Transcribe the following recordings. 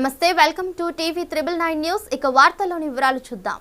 నమస్తే welcome to TV triple nine news. ఇక వార్తల్లోని వివరాలు చూద్దాం.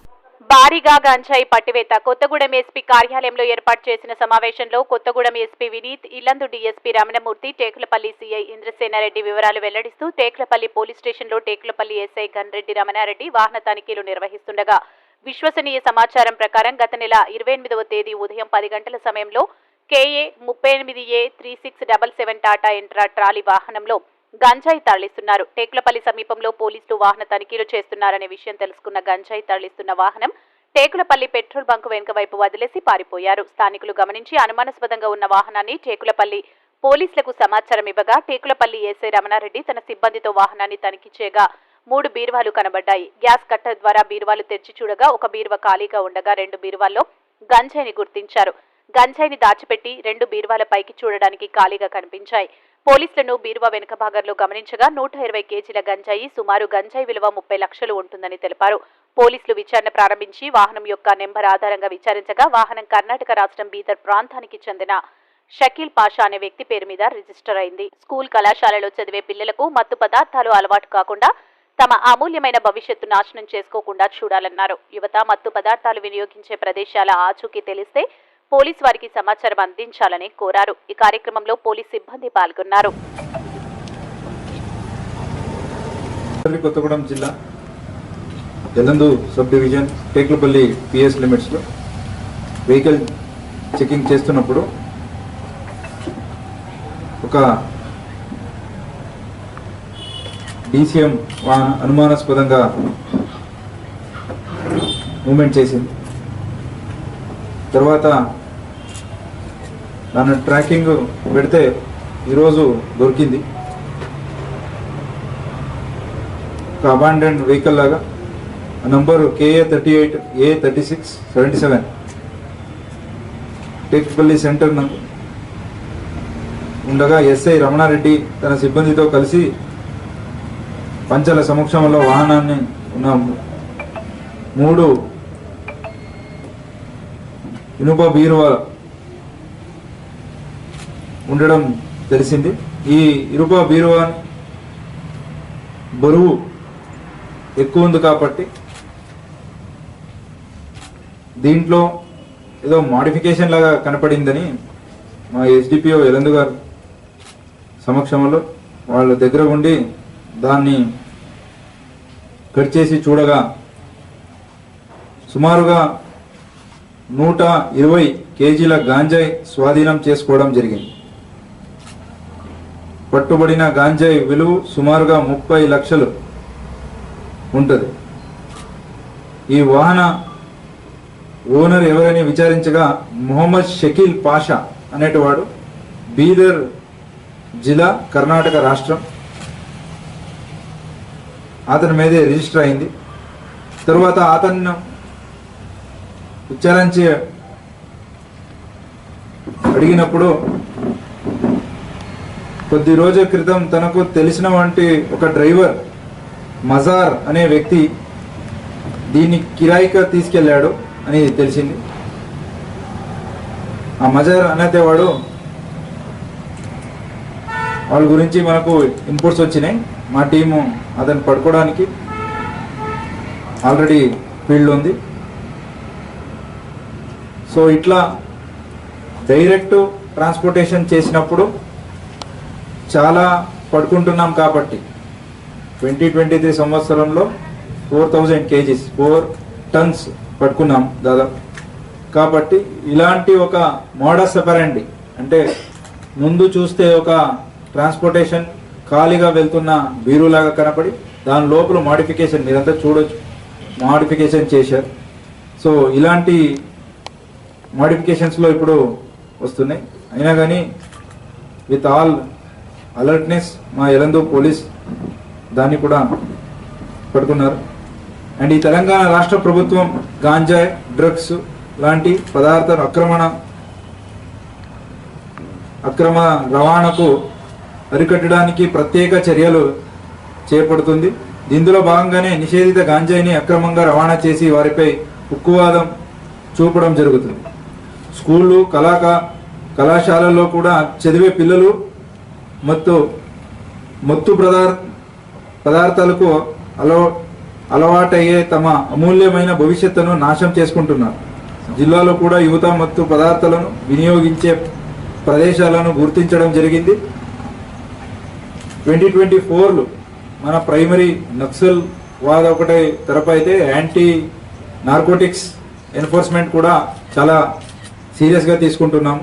భారీగా గంజాయి పట్టివేత కొత్తగూడెం ఎస్పీ కార్యాలయంలో ఏర్పాటు చేసిన సమావేశంలో Kothagudem SP Vineeth Illandu DSP Ramanamurthy Tekulapalli CI Indrasenareddy వివరాలు వెల్లడిస్తూ టేకులపల్లి పోలీస్ స్టేషన్లో టేకులపల్లి ఎస్ఐ గన్రెడ్డి రమణారెడ్డి వాహన తనిఖీలు నిర్వహిస్తుండగా విశ్వసనీయ సమాచారం ప్రకారం గత నెల ఇరవై ఎనిమిదవ తేదీ ఉదయం పది గంటల సమయంలో కేఏ ముప్పై ఎనిమిది A three six double seven Tata Intra trolley వాహనంలో గంజాయి తరలిస్తున్నారు. టేకులపల్లి సమీపంలో పోలీసులు వాహన తనిఖీలు చేస్తున్నారనే విషయం తెలుసుకున్న గంజాయి తరలిస్తున్న వాహనం టేకులపల్లి పెట్రోల్ బంక్ వెనుక వైపు వదిలేసి పారిపోయారు. స్థానికులు గమనించి అనుమానాస్పదంగా ఉన్న వాహనాన్ని టేకులపల్లి పోలీసులకు సమాచారం ఇవ్వగా టేకులపల్లి ఎస్ఐ రమణారెడ్డి తన సిబ్బందితో వాహనాన్ని తనిఖీ చేయగా మూడు బీరువాలు కనబడ్డాయి. గ్యాస్ కట్టర్ ద్వారా బీరువాలు తెరిచి చూడగా ఒక బీరువా ఖాళీగా ఉండగా రెండు బీరువాల్లో గంజాయిని గుర్తించారు. గంజాయిని దాచిపెట్టి రెండు బీరువాల పైకి చూడడానికి ఖాళీగా కనిపించాయి. పోలీసులను బీరువా వెనుక భాగంలో గమనించగా నూట ఇరవై కేజీల గంజాయి సుమారు గంజాయి విలువ ముప్పై లక్షలు ఉంటుందని తెలిపారు. పోలీసులు విచారణ ప్రారంభించి వాహనం యొక్క నెంబర్ ఆధారంగా విచారించగా వాహనం కర్ణాటక రాష్ట్రం బీదర్ ప్రాంతానికి చెందిన షకీల్ పాషా అనే వ్యక్తి పేరు మీద రిజిస్టర్ అయింది. స్కూల్ కళాశాలలో చదివే పిల్లలకు మత్తు పదార్థాలు అలవాటు కాకుండా తమ అమూల్యమైన భవిష్యత్తు నాశనం చేసుకోకుండా చూడాలన్నారు. యువత మత్తు పదార్థాలు వినియోగించే ప్రదేశాల ఆచూకీ తెలిస్తే పోలీస్ వారికి సమాచారం అందించాలని కోరారు. ఈ కార్యక్రమంలో పోలీస్ సిబ్బంది పాల్గొన్నారు. కొత్తగూడెం జిల్లా Yellandu sub division Tekulapalli PS లిమిట్స్లో వెహికల్ చెకింగ్ చేస్తున్నప్పుడు ఒక డీసీఎం అనుమానాస్పదంగా మూమెంట్ చేసింది. తర్వాత నన్ను ట్రాకింగ్ పెడితే ఈరోజు దొరికింది. ఒక అబాండెంట్ వెహికల్ లాగా. Number KA thirty eight A thirty six seventy seven Tekpalli centre నందు. ఉండగా ఎస్ఐ రమణారెడ్డి తన సిబ్బందితో కలిసి పంచల సమక్షంలో వాహనాన్ని ఉన్న. మూడు ఇనుప బీరువా ఉండడం తెలిసింది. ఈ ఇనుప బీరువా బరువు ఎక్కువ ఉంది కాబట్టి దీంట్లో ఏదో మాడిఫికేషన్ లాగా కనపడిందని మా ఎస్డిపిఓ ఎలందు గారు సమక్షంలో వాళ్ళ దగ్గర ఉండి దాన్ని కట్ చేసి చూడగా సుమారుగా నూట ఇరవై కేజీల గాంజాయి స్వాధీనం చేసుకోవడం జరిగింది. పట్టుబడిన గాంజాయి విలువ సుమారుగా ముప్పై లక్షలు ఉంటుంది. ఈ వాహన ఓనర్ ఎవరని విచారించగా మొహమ్మద్ షకీల్ పాషా అనేటివాడు బీదర్ జిల్లా కర్ణాటక రాష్ట్రం. అతని మీదే రిజిస్టర్ అయింది. తరువాత అతన్ని విచారించి అడిగినప్పుడు కొద్ది రోజుల క్రితం తనకు తెలిసిన వంటి ఒక డ్రైవర్ మజార్ అనే వ్యక్తి దీన్ని కిరాయిగా తీసుకెళ్ళాడు అని తెలిసింది. ఆ మజార్ అనేతే వాడు వాళ్ళ గురించి మనకు ఇన్పుట్స్ వచ్చినాయి. మా టీము అతను పడుకోవడానికి ఆల్రెడీ ఫీల్డ్ ఉంది. సో ఇట్లా డైరెక్ట్ ట్రాన్స్పోర్టేషన్ చేసినప్పుడు చాలా పడుకుంటున్నాం కాబట్టి ట్వంటీ ట్వంటీ త్రీ సంవత్సరంలో four thousand kgs four tons పట్టుకున్నాం దాదాపు. కాబట్టి ఇలాంటి ఒక మోడస్ సెపరండి అంటే ముందు చూస్తే ఒక ట్రాన్స్పోర్టేషన్ ఖాళీగా వెళ్తున్న బీరులాగా కనపడి దాని లోపల మాడిఫికేషన్ మీరంతా చూడొచ్చు. మాడిఫికేషన్ చేశారు. సో ఇలాంటి మాడిఫికేషన్స్లో ఇప్పుడు వస్తున్నాయి. అయినా కానీ విత్ ఆల్ అలర్ట్నెస్ మా ఎలందో పోలీస్ దాన్ని కూడా పడుకున్నారు. అండ్ ఈ తెలంగాణ రాష్ట్ర ప్రభుత్వం గాంజాయ్ డ్రగ్స్ లాంటి పదార్థాలు అక్రమణ అక్రమ రవాణాకు అరికట్టడానికి ప్రత్యేక చర్యలు చేపడుతుంది. ఇందులో భాగంగానే నిషేధిత గాంజాయిని అక్రమంగా రవాణా చేసి వారిపై ఉక్కువాదం చూపడం జరుగుతుంది. స్కూళ్ళు కళాక కళాశాలల్లో కూడా చదివే పిల్లలు ಮತ್ತು ಮತ್ತು ಪದಾರ್ಥ పదార్థాలకు అలవ అలవాటయ్యే తమ అమూల్యమైన భవిష్యత్తును నాశనం చేసుకుంటున్నారు జిల్లాలో కూడా యువత మత్తు పదార్థాలను వినియోగించే ప్రదేశాలను గుర్తించడం జరిగింది ట్వంటీ ట్వంటీ ఫోర్లు మన ప్రైమరీ నక్సల్ వాద ఒకటే తరపు అయితే యాంటీ నార్కోటిక్స్ ఎన్ఫోర్స్మెంట్ కూడా చాలా సీరియస్గా తీసుకుంటున్నాము